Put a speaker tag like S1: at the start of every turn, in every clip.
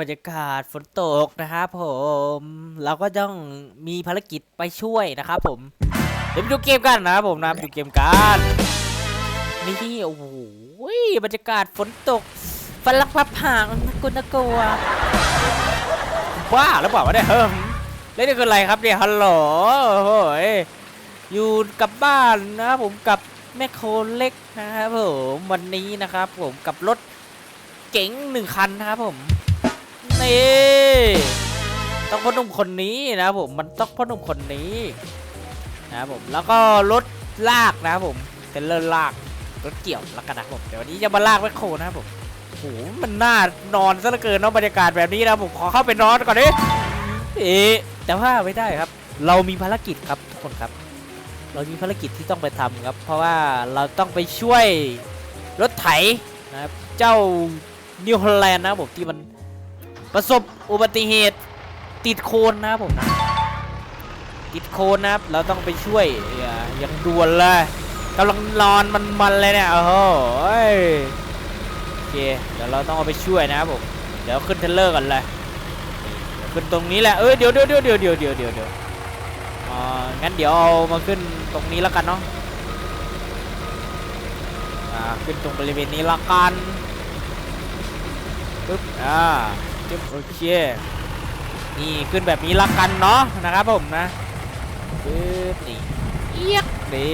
S1: บรรยากาศฝนตกนะครับผม เราก็ต้องมีภารกิจไปช่วยนะครับผม เดี๋ยวไปดูเกมกันนะครับผมนะไปดูเกมกันนี่โอ้โหบรรยากาศฝนตกฟันลักพับผางนักกุนักกลัวบ้าหรือเปล่าวะเนี่ยเฮ้ยเล่นนี่คืออะไรครับเนี่ยฮัลโหลโอ้ยอยู่กับบ้านนะครับผมกับแม่โคเล็กนะครับผมวันนี้นะครับผมกับรถเก๋งหนึ่งคันนะครับผม นี่ต้องพ่อหนุ่มคนนี้นะผมมันต้องพ่อหนุ่มคนนี้นะผมแล้วก็รถลากนะผมเทรลเลอร์ลากรถเกี่ยวแล้วกันนะผมเดี๋ยววันนี้จะมาลากแมคโครนะผมโอ้โหมันน่านอนซะเหลือเกินเนาะบรรยากาศแบบนี้นะผมขอเข้าไปนอนก่อนดิเอ๊ะแต่ว่าไม่ได้ครับ เรามีภารกิจครับทุกคนครับ เรามีภารกิจที่ต้องไปทำครับ เพราะว่าเราต้องไปช่วยรถไถนะครับเจ้านิวฮอลแลนด์นะผมที่มัน ประสบอุบัติเหตุติดโคลนนะครับผมนะติดโคลนนะครับ เราต้องไปช่วยอย่างด่วนเลยกำลังนอนมันมันเลยเนี่ยโอ้โหโอเคเดี๋ยวเราต้องเอาไปช่วยนะครับผมเดี๋ยวขึ้นเทรลเลอร์กันเลยขึ้นตรงนี้แหละเอ้ยเดี๋ยวเดี๋ยวเดี๋ยวเดี๋ยวเดี๋ยวเดี๋ยวเดี๋ยวเดี๋ยวอ่างั้นเดี๋ยวเอามาขึ้นตรงนี้แล้วกันเนาะอ่าขึ้นตรงบริเวณนี้ละกันปึ๊บอ่า โอเค นี่ขึ้นแบบนี้ละกันเนาะนะครับผมนะปึ๊บนี่เอียกดี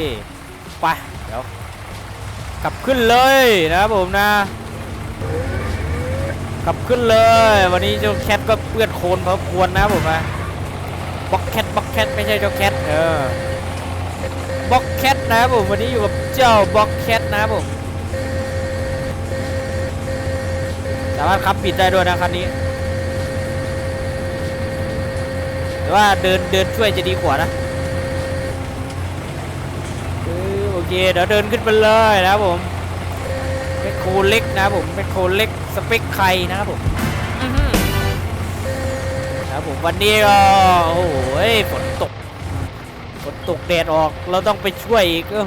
S1: ไปเดี๋ยวกลับขึ้นเลยนะครับผมนะกลับขึ้นเลย วันนี้เจ้าแคทก็เปื้อนโคลนพอควรนะผมนะบ็อกแคทบ็อกแคทไม่ใช่เจ้าแคทเออบ็อกแคทนะผมวันนี้อยู่กับเจ้าบ็อกแคทนะผม สามารถขับปิดได้ด้วยนะคันนี้ แต่ว่าเดินเดินช่วยจะดีกว่านะออโอเคเดี๋ยวเดินขึ้นไปเลยนะครับผมแมคโครเล็กนะผมแมคโครเล็กสเปคใครนะครับผมนะครับผมวันนี้ก็โอ้โหฝนตกฝนตกแดดออกเราต้องไปช่วยอีกเออ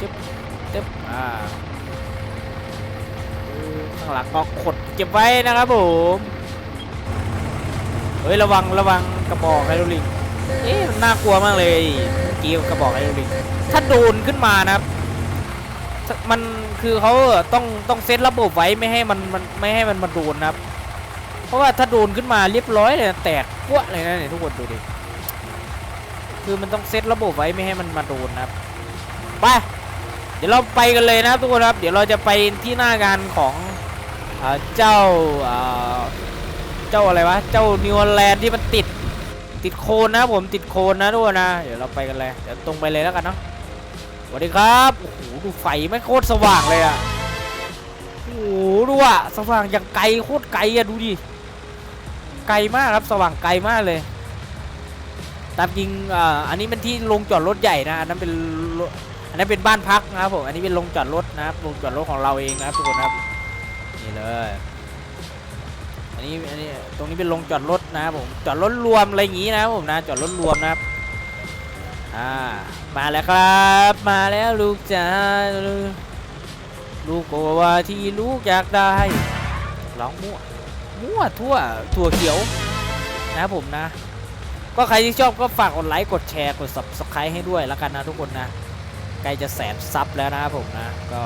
S1: จึ๊บจึ๊บอ่าางหลังก็ขดเก็บไว้นะครับผมเฮ้ยระวังระวังกระบอกไฮโดรลิกเอ๊ะมันน่ากลัวมากเลยเมื่อกี้กระบอกไฮโดรลิกถ้าโดนขึ้นมานะครับ มันคือเขาต้องต้องเซตระบบไว้ไม่ให้มันมันไม่ให้มันมาโดนนะครับ เพราะว่าถ้าโดนขึ้นมาเรียบร้อยเลยแตกพวเลยนะเนี่ยทุกคนดูดิคือมันต้องเซตระบบไว้ไม่ให้มันมาโดนนะครับไปเดี๋ยวเราไปกันเลยนะครับทุกคนครับ เดี๋ยวเราจะไปที่หน้างานของ เจ้าเจ้าอะไรวะ เจ้านิวออร์แลนด์ที่มันติดติดโคลนนะผมติดโคลนนะทุกคนะ เดี๋ยวเราไปกันเลย เดี๋ยวตรงไปเลยแล้วกันเนาะสวัสดีครับโอ้โหดูไฟไม่โคตรสว่างเลยอะโอ้โหดูอะสว่างอย่างไกลโคตรไกลอะดูดิไกลมากครับสว่างไกลมากเลยตามจริงอ่าอันนี้เป็นที่ลงจอดรถใหญ่นะอันนั้นเป็นอันนั้นเป็นบ้านพักนะครับผมอันนี้เป็นโรงจอดรถนะครับโรงจอดรถของเราเองนะครับทุกคนครับ นี่เลย อันนี้อันนี้ตรงนี้เป็นโรงจอดรถนะครับผมจอดรถรวมอะไรอย่างงี้นะครับผมนะจอดรถรวมนะครับอ่ามาแล้วครับ มาแล้วลูกจ้าลูกโกว่าที่ลูกอยากได้ร้องมั่วมั่วทั่วถั่วเขียวนะครับผมนะ ก็ใครที่ชอบก็ฝากกดไลค์กดแชร์กด subscribe ให้ด้วยแล้วกันนะทุกคนนะใกล้จะแสนซับแล้วนะครับผมนะ ก็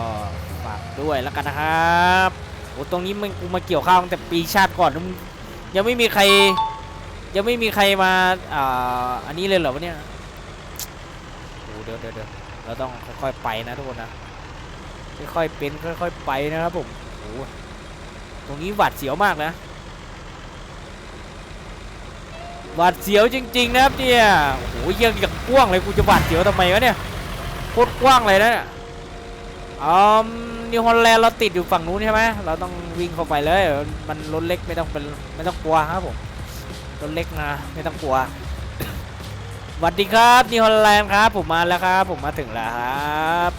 S1: ฝากด้วยแล้วกันนะครับ โอ้ตรงนี้มันกูมาเกี่ยวข้าวตั้งแต่ปีชาติก่อนยังไม่มีใคร ยังไม่มีใครมาอ่าอันนี้เลยเหรอวะเนี่ยโอ้เดี๋ยวเดี๋ยวเดี๋ยวเราต้องค่อยๆไปนะทุกคนนะค่อยๆเป็นค่อยๆไปนะครับผมโอ้ตรงนี้หวาดเสียวมากนะหวาดเสียวจริงๆนะครับเนี่ยโอ้โหยังอย่างกว้างเลยกูจะหวาดเสียวทำไมวะเนี่ยโคตรกว้างเลยนะอืม นิวฮอลแลนด์เราติดอยู่ฝั่งนู้นใช่ไหมเราต้องวิ่งเข้าไปเลย มันรถเล็กไม่ต้องเป็นไม่ต้องกลัวครับผมรถเล็กนะไม่ต้องกลัวสวัสดีครับนิวฮอลแลนด์ครับ ผมมาแล้วครับ ผมมาถึงแล้วครับ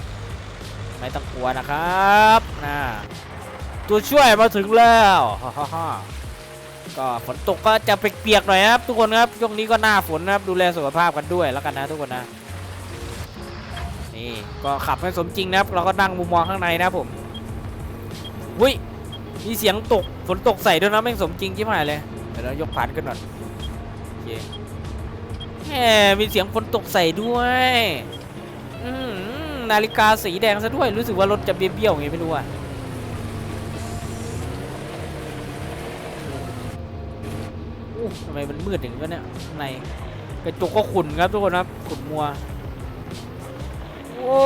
S1: ไม่ต้องกลัวนะครับนะตัวช่วยมาถึงแล้วก็ฝนตกก็จะเปียกๆหน่อยครับ ทุกคนครับช่วงนี้ก็หน้าฝนนะครับดูแลสุขภาพกันด้วยแล้วกันนะทุกคนนะ นี่ก็ขับให้สมจริงนะครับ เราก็นั่งมุมมองข้างในนะผมอุ้ยมีเสียงตกฝนตกใส่ด้วยนะแม่งสมจริงชิบหายเลยเดี๋ยวเรายกผ่านกันหน่อยโอเคแหมมีเสียงฝนตกใส่ด้วยอืนาฬิกาสีแดงซะด้วยรู้สึกว่ารถจะเบี้ยวๆไงไม่รู้อะทำไมมันมืดอย่างนี้เนี่ยข้างในกระจกก็ขุ่นครับทุกคนครับขุ่นมัว โอ้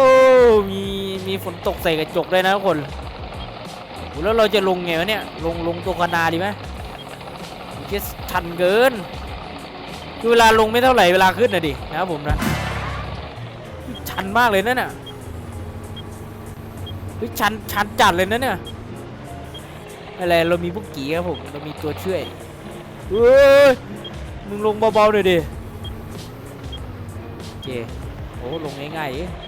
S1: มีมีฝนตกใส่กระจกเลยนะทุกคนแล้วเราจะลงไงวะเนี่ยลงลงตัวคนาดีไหมมันจะชันเกินคือเวลาลงไม่เท่าไหร่เวลาขึ้นนะดินะครับผมนะชันมากเลยนั่นน่ะเฮ้ยชันชันจัดเลยนะเนี่ยอะไรเรามีพวกกี่ครับผมเรามีตัวช่วยเฮ้ยมึงลงเบาๆหน่อยดิโอเคโอ้ลงง่ายๆ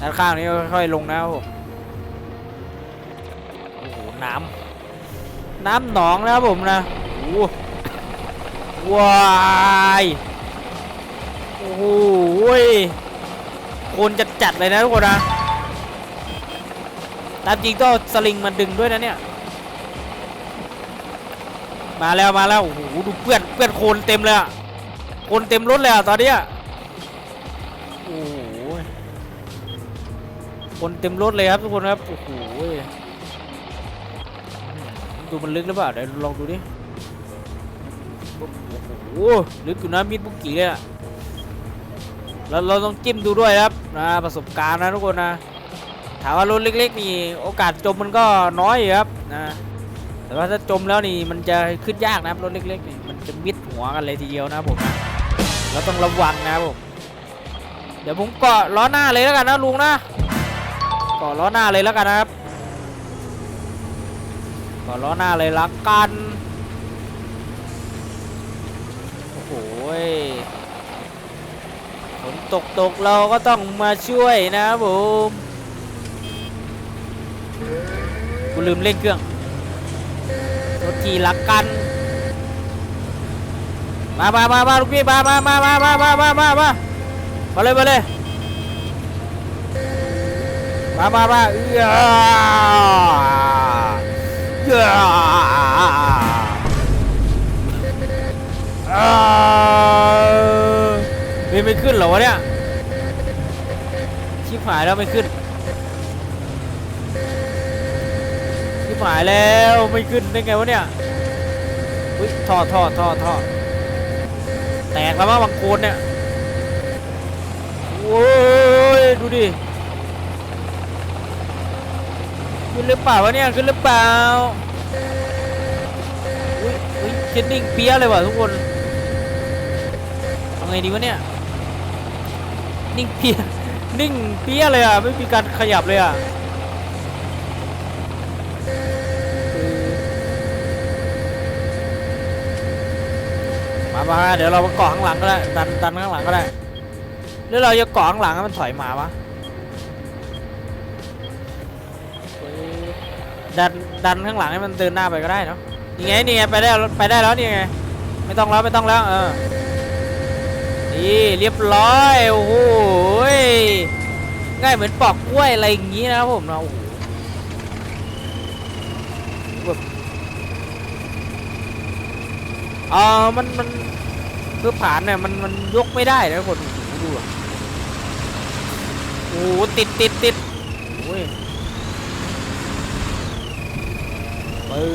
S1: ด้านข้างนี้ค่อยๆลงนะครับผมโอ้โหน้ำน้ำหนองนะครับผมนะโอ้ว้ายโอ้โหยคนจัดจัดเลยนะทุกคนนะตามจริงต้องเอาสลิงมันดึงด้วยนะเนี่ย มาแล้วมาแล้ว โอ้โห ดูเปื้อนเปื้อนโคนเต็มเลยอะคนเต็มรถเลยอะตอนเนี้ย คนเต็มรถเลยครับทุกคนครับ โอ้โหดูมันลึกหรือเปล่าเดี๋ยวลองดูดิ โอ้โหลึกอยู่นะมิดบุกกี้เลยอะเราเราต้องจิ้มดูด้วยครับนะประสบการณ์นะทุกคนนะ ถามว่ารถเล็กๆนี่โอกาสจมมันก็น้อยครับนะแต่ว่าถ้าจมแล้วนี่มันจะขึ้นยากนะครับรถเล็กๆนี่มันจะมิดหัวกันเลยทีเดียวนะผมเราต้องระวังนะผมเดี๋ยวผมเกาะล้อหน้าเลยแล้วกันนะลุงนะ กาะล้อหน้าเลยแล้วกันนะครับกาะล้อหน้าเลยละกันโอ้โหฝนตกตกเราก็ต้องมาช่วยนะครับผมกูลืมเร่งเครื่องรถทีละกันมามามามาลูกพี่มามามามามามามามามามาเลยมาเลย มามามาเอื้อเยออ่าไม่ไม่ขึ้นเหรอวะเนี่ยชิบหายแล้วไม่ขึ้นชิบหายแล้วไม่ขึ้นได้ไงวะเนี่ยอุ้ยท่อท่อท่อท่อแตกแล้วมั้งบางโคนเนี่ยโอ้ยดูดิ ขึ้นหรือเปล่าวะเนี่ยขึ้นหรือเปล่าอุ้ยอุ้ยเจนนิ่งเปี้ยเลยว่ะทุกคนเอาไงดีวะเนี่ยนิ่งเปี้ยนิ่งเปี้ยเลยอะไม่มีการขยับเลยอะมามาเดี๋ยวเรามาเกาะข้างหลังก็ได้ดันดันข้างหลังก็ได้หรือเราจะเกาะข้างหลังให้มันถอยมาวะ ดันดันข้างหลังให้มันเดินหน้าไปก็ได้เนาะนี่ไงนี่ไงไปได้ไปได้แล้วนี่ไงไม่ต้องแล้วไม่ต้องแล้วเออนี่เรียบร้อยโอ้โหง่ายเหมือนปอกกล้วยอะไรอย่างงี้นะครับผมเนาโอ้โหแบบเออมันมันคือผ่านเนี่ยมันมันยกไม่ได้นะคนดูอะโอ้ติดติดติดโอ้ย ปึ๊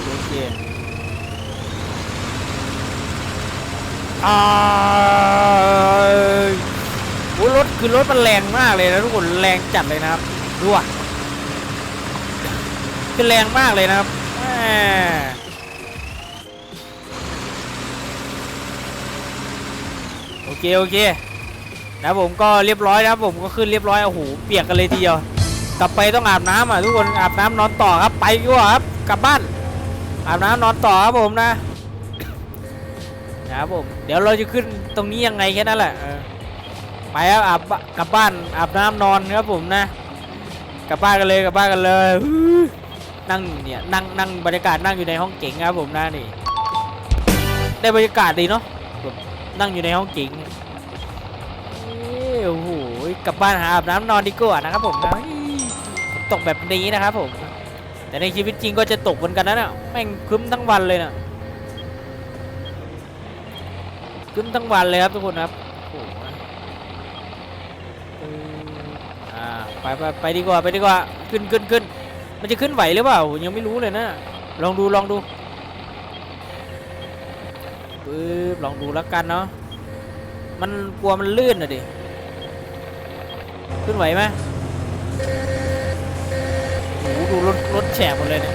S1: บโอเคอ่าโอ้รถคือรถมันแรงมากเลยนะทุกคนแรงจัดเลยนะครับดูอะคือแรงมากเลยนะครับโอเคโอเคนะผมก็เรียบร้อยนะครับผมก็ขึ้นเรียบร้อยโอ้โหเปียกกันเลยทีเดียวกลับไปต้องอาบน้ำอะทุกคนอาบน้ำนอนต่อครับไปดีกว่าครับ กลับบ้านอาบน้ำนอนต่อครับผมนะนะครับผมเดี๋ยวเราจะขึ้นตรงนี้ยังไงแค่นั้นแหละไปครับอาบกลับบ้านอาบน้ำนอนครับผมนะ กลับบ้านกันเลยกลับบ้านกันเลยนั่งเนี่ยนั่งนั่งบรรยากาศนั่งอยู่ในห้องเก๋งครับผมนะนี่ได้บรรยากาศดีเนาะนั่งอยู่ในห้องเก๋งเอ้ยโอ้โหกลับบ้านหาอาบน้ำนอนดีกว่านะครับผมนะตกแบบนี้นะครับผม แต่ในชีวิตจริงก็จะตกเหมือนกันนะเนี่ยแม่งคึ้มทั้งวันเลยนะคึ้มทั้งวันเลยครับทุกคนครับอ้โหเออ่าไปไปไปดีกว่าไปดีกว่าขึ้นขึ้นขึ้นมันจะขึ้นไหวหรือเปล่ายังไม่รู้เลยนะลองดูลองดูปึ๊บลองดูแล้วกันเนาะมันกลัวมันลื่นอะดิขึ้นไหวไหม ดูรถรถแฉกหมดเลยเนี่ย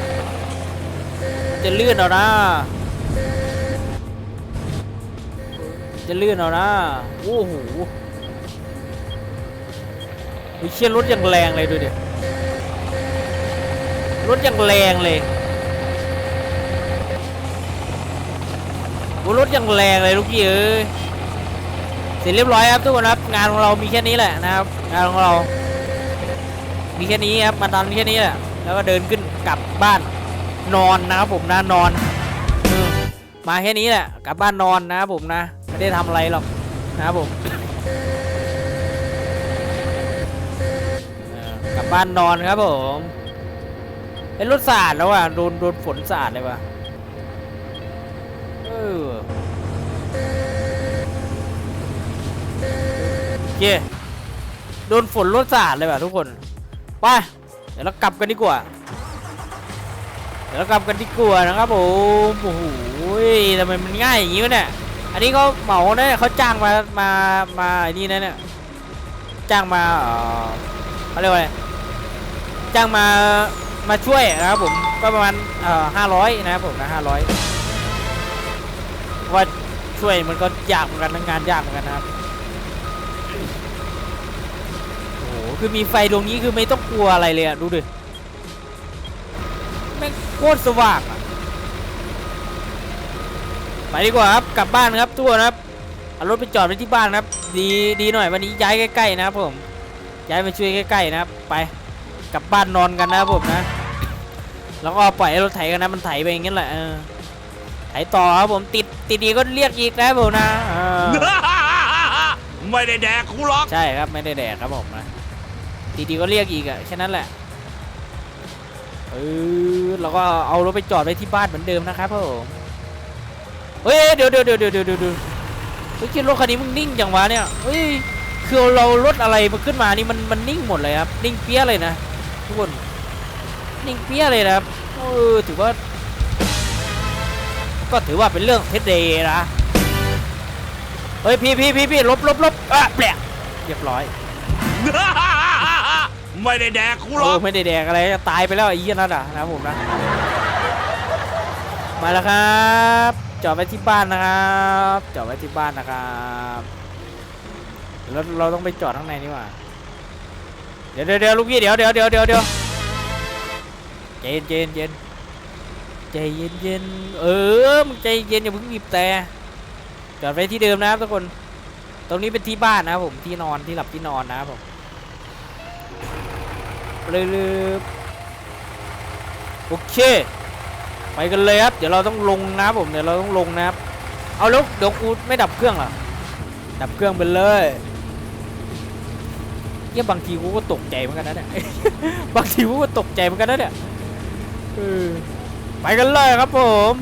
S1: จะเลื่อนเอานะ จะเลื่อนเอานะ โอ้โหวิเชียรถอยังแรงเลยดูดิรถอยังแรงเลยรถอยังแรงเลยลูกพี่เอ้ยเสร็จเรียบร้อยครับทุกคนครับ งานของเรามีแค่นี้แหละนะครับ งานของเรา มีแค่นี้ครับมาตอนแค่นี้แหละ แล้วก็เดินขึ้นกลับบ้านนอนนะครับผมนะนอนอมาแค่นี้แหละกลับบ้านนอนนะครับผมนะไม่ได้ทำอะไรหรอกนะครับผมกลับบ้านนอนครับผมเป็นรถสาดแล้วอะโดนโดนฝนสาดเลยว่ะเออโอเคโดนฝนรถสาดเลยว่ะทุกคนไป ดี๋ยวเรากลับกันดีกว่า เดี๋ยวเรากลับกันดีกว่านะครับผมโอ้โหทำไมมันง่ายอย่างนี้วะเนี่ย อันนี้เขาเหมาเนี่ยเขาจ้างมา มา มาไอ้นี่นะเนี่ย จ้างมาเอ่อเขาเรียกว่าอะไรจ้างมา มาช่วยนะครับผม ก็ประมาณเอ่อห้าร้อยนะครับผมนะห้าร้อยว่าช่วยมันก็ยากเหมือนกันงานยากเหมือนกันนะครับ โอ้โห คือมีไฟดวงนี้คือไม่ต้องกลัวอะไรเลยอะดูดิแม่งโคตรสว่างอะไปดีกว่าครับ กลับบ้านครับทุกคนครับเอารถไปจอดไว้ที่บ้านครับ ดีดีหน่อยวันนี้ย้ายใกล้ๆนะครับผม ย้ายมาช่วยใกล้ๆนะครับ ไปกลับบ้านนอนกันนะครับผมนะ แล้วก็ปล่อยให้รถไถกันนะมันไถไปอย่างงี้แหละเออไถต่อครับผมติดติดดีก็เรียกอีกนะครับผมนะเออ
S2: ไม่ได้แดกกูหรอก
S1: ใช่ครับไม่ได้แดกครับผมนะติ ดดีก็เรียกอีกอะแค่นั้นแหละเออเราก็เอารถไปจอดไว้ที่บ้านเหมือนเดิมนะครับผมเฮ้ยเดี๋ยวเดี๋ยวเดี๋ยวเดี๋ยวเดี๋ยวเดี๋ยวเฮ้ยคิดรถคันนี้มึงนิ่งจังวะเนี่ยเฮ้ยคือเรารถอะไรมาขึ้นมานี่มันมันนิ่งหมดเลยครับนิ่งเปี้ยเลยนะทุกคนนิ่งเปี้ยเลยนะครับเออถือว่า ก็ถือว่าเป็นเรื่องเท็จเดย์นะเฮ้ยพี่พี่พี่พี่ลบลบลบอะแปลกเรียบร้อย
S2: ไม่ได้แดกกูหร
S1: โอ้
S2: ก
S1: ไม่ได้แดกอะไรตายไปแล้วไอ้เหี้ยนั่นอะนะครับผมนะ มาแล้วครับจอดไว้ที่บ้านนะครับจอดไว้ที่บ้านนะครับแล้วเราต้องไปจอดข้างในนี่หว่าเดี๋ยวเดี๋ยวเดี๋ยวลูกพี่เดี๋ยวเดี๋ยวเดี๋ยวเดี๋ยวเดี๋ยวใจเย็นใจเย็นเย็นใจเย็นเย็นเออมึงใจเย็นอย่าเพิ่งบีบแต่จอดไว้ที่เดิมนะครับทุกคน ตรงนี้เป็นที่บ้านนะครับผมที่นอนที่หลับที่นอนนะครับผม ลยโอเค ไปกันเลยครับ เดี๋ยวเราต้องลงนะผม เดี๋ยวเราต้องลงนะครับ เอาแล้วเดี๋ยวกูไม่ดับเครื่องหรอ ดับเครื่องไปเลยเยี่ยบางทีกูก็ตกใจเหมือนกันนะเนี่ย บางทีกูก็ตกใจเหมือนกันนะเนี่ยไปกันเลยครับผม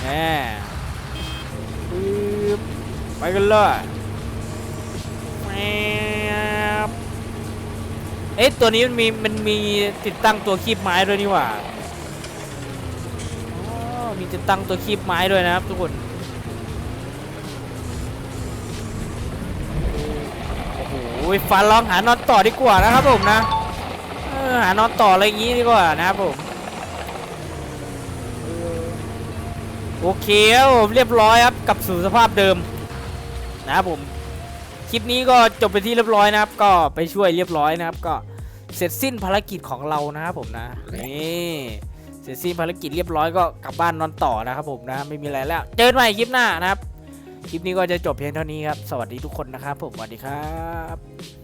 S1: แหมไปกันเลยแหม เอ๊ะตัวนี้มันมีมันมีติดตั้งตัวคีบไม้ด้วยนี่หว่าอ๋อมีติดตั้งตัวคีบไม้ด้วยนะครับทุกคนโอ้โหฟันลองหานอนต่อดีกว่านะครับผมนะหานอนต่ออะไรอย่างงี้ดีกว่านะครับผมโอเคผมเรียบร้อยครับกลับสู่สภาพเดิมนะครับผมคลิปนี้ก็จบไปที่เรียบร้อยนะครับ ก็ไปช่วยเรียบร้อยนะครับก็ เสร็จสิ้นภารกิจของเรานะครับผมนะนี่เสร็จสิ้นภารกิจเรียบร้อยก็กลับบ้านนอนต่อนะครับผมนะไม่มีอะไรแล้ว เจอกันใหม่คลิปหน้านะครับ คลิปนี้ก็จะจบเพียงเท่านี้ครับ สวัสดีทุกคนนะครับผมสวัสดีครับ